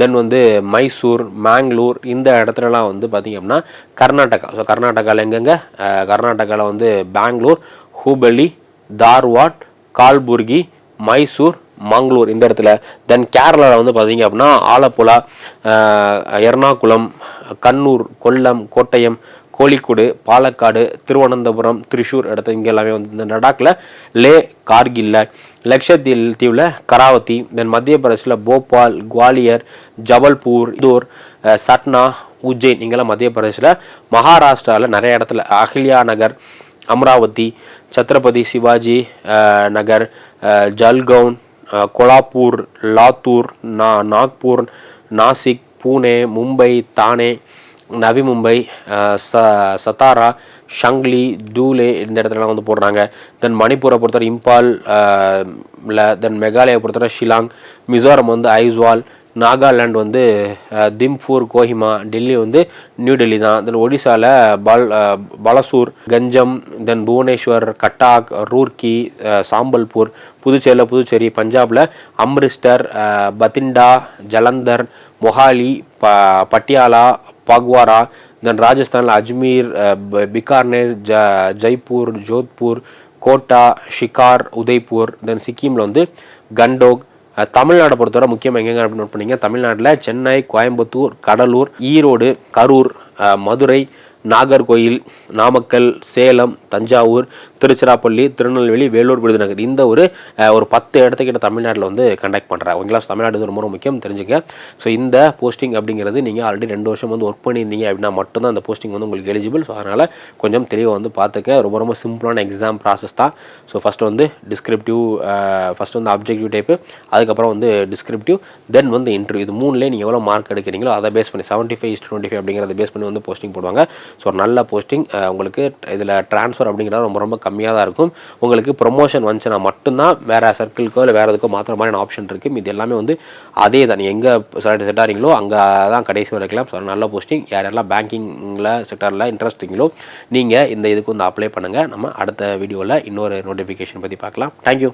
தென் வந்து மைசூர் மேங்களூர் இந்த இடத்துலலாம் வந்து பார்த்திங்க அப்படின்னா கர்நாடகா. ஸோ கர்நாடகாவில் எங்கெங்க? கர்நாடகாவில் வந்து பெங்களூர் ஹூபள்ளி தார்வாட் கால்புர்கி மைசூர் மங்களூர் இந்த இடத்துல. தென் கேரளாவில் வந்து பார்த்தீங்க அப்படின்னா ஆலப்புழா எர்ணாகுளம் கண்ணூர் கொல்லம் கோட்டயம் கோழிக்கோடு பாலக்காடு திருவனந்தபுரம் திருஷூர் இடத்து இங்கே எல்லாமே வந்து இந்த லடாக்கில் லே கார்கில்ல லக்ஷத்தீவு தீவில் கராவதி தென் மத்திய பிரதேசில் போபால் குவாலியர் ஜபல்பூர் இதூர் சட்னா உஜ்ஜைன் இங்கெல்லாம் மத்திய பிரதேசில் மகாராஷ்டிராவில் நிறைய இடத்துல அஹில்யா நகர் அமராவதி சத்ரபதி சிவாஜி நகர் ஜல்கவுன் கொலாப்பூர் லாத்தூர் நா நாக்பூர் நாசிக் பூனே மும்பை தானே நவி மும்பை ச சத்தாரா ஷங்லி தூலே இந்த இடத்துலலாம் வந்து போடுறாங்க. தென் மணிப்பூரை பொறுத்தவரை இம்பால் தென் மெகாலயை பொறுத்தவரை ஷிலாங் மிசோரம் வந்து ஐஸ்வால் நாகாலாண்ட் வந்து திம்பூர் கோஹிமா டெல்லி வந்து நியூ டெல்லி தான். தென் ஒடிசாவில் பால் பலசூர் கஞ்சம் தென் புவனேஸ்வர் கட்டாக் ரூர்க்கி சாம்பல்பூர் புதுச்சேரியில் புதுச்சேரி பஞ்சாபில் அம்ரிஸ்டர் பத்திண்டா ஜலந்தர் மொஹாலி ப பட்டியாலா பக்வாரா? தென் ராஜஸ்தானில் அஜ்மீர் பிகார்னேர் ஜ ஜெய்ப்பூர் ஜோத்பூர் கோட்டா ஷிகார் உதய்பூர் தென் சிக்கிமில் வந்து கண்டோக் தமிழ்நாடை பொறுத்தவரை முக்கியமாக எங்கெங்க நோட் பண்ணீங்க? தமிழ்நாட்டில் சென்னை கோயம்புத்தூர் கடலூர் ஈரோடு கரூர் மதுரை நாகர்கோயில் நாமக்கல் சேலம் தஞ்சாவூர் திருச்சிராப்பள்ளி திருநெல்வேலி வேலூர் விருதுநகர். இந்த ஒரு ஒரு பத்து இடத்துக்கிட்ட தமிழ்நாட்டில் வந்து கண்டக்ட் பண்ணுறாங்க ஓகேங்களா தமிழ்நாடு ரொம்ப ரொம்ப முக்கியம். தெரிஞ்சுக்க ஸோ இந்த போஸ்டிங் அப்படிங்கிறது நீங்கள் ஆல்ரெடி ரெண்டு வருஷம் வந்து ஒர்க் பண்ணியிருந்தீங்க அப்படின்னா மட்டும்தான் அந்த போஸ்டிங் வந்து உங்களுக்கு எலிஜிபிள் ஸோ அதனால் கொஞ்சம் தெளிவாக வந்து பார்த்துக்க ரொம்ப ரொம்ப சிம்பிளான எக்ஸாம் ப்ராசஸ் தான். ஸோ ஃபஸ்ட்டு வந்து டிஸ்கிரிப்டிவ் ஃபஸ்ட்டு வந்து அப்ஜெக்டிவ் டைப்பு அதுக்கப்புறம் வந்து டிஸ்கிரிப்டிவ் தென் வந்து இன்டர்வியூ இது மூணுலேயே நீங்கள் எவ்வளோ மார்க் எடுக்கிறீங்களோ அதை பேஸ் பண்ணி செவன்ட்டி ஃபைவ் டுவெண்ட்டி ஃபைவ் அப்படிங்கிறத பேஸ் பண்ணி வந்து போஸ்டிங் போடுவாங்க. ஸோ ஒரு நல்ல போஸ்டிங் உங்களுக்கு இதில் ட்ரான்ஸ்ஃபர் அப்படிங்கிறது ரொம்ப ரொம்ப கம்மியாக தான் இருக்கும். உங்களுக்கு ப்ரொமோஷன் வந்துச்சுன்னா மட்டும்தான் வேறு சர்க்கிள்க்கோ இல்லை வேறு எதுக்கோ மாற்ற மாதிரியான ஆப்ஷன் இருக்குது இது எல்லாமே வந்து அதே தான். நீங்கள் எங்கே செட் ஆகிறீங்களோ அங்கே தான் கடைசி வரைக்கலாம் இருக்கலாம். ஸோ நல்ல போஸ்டிங் யார் யாரெல்லாம் பேங்கிங்கில் செக்டரில் இன்ட்ரெஸ்டிங்களோ நீங்கள் இந்த இதுக்கு வந்து அப்ளை பண்ணுங்கள் நம்ம அடுத்த வீடியோவில் இன்னொரு நோட்டிஃபிகேஷன் பற்றி பார்க்கலாம். தேங்க்யூ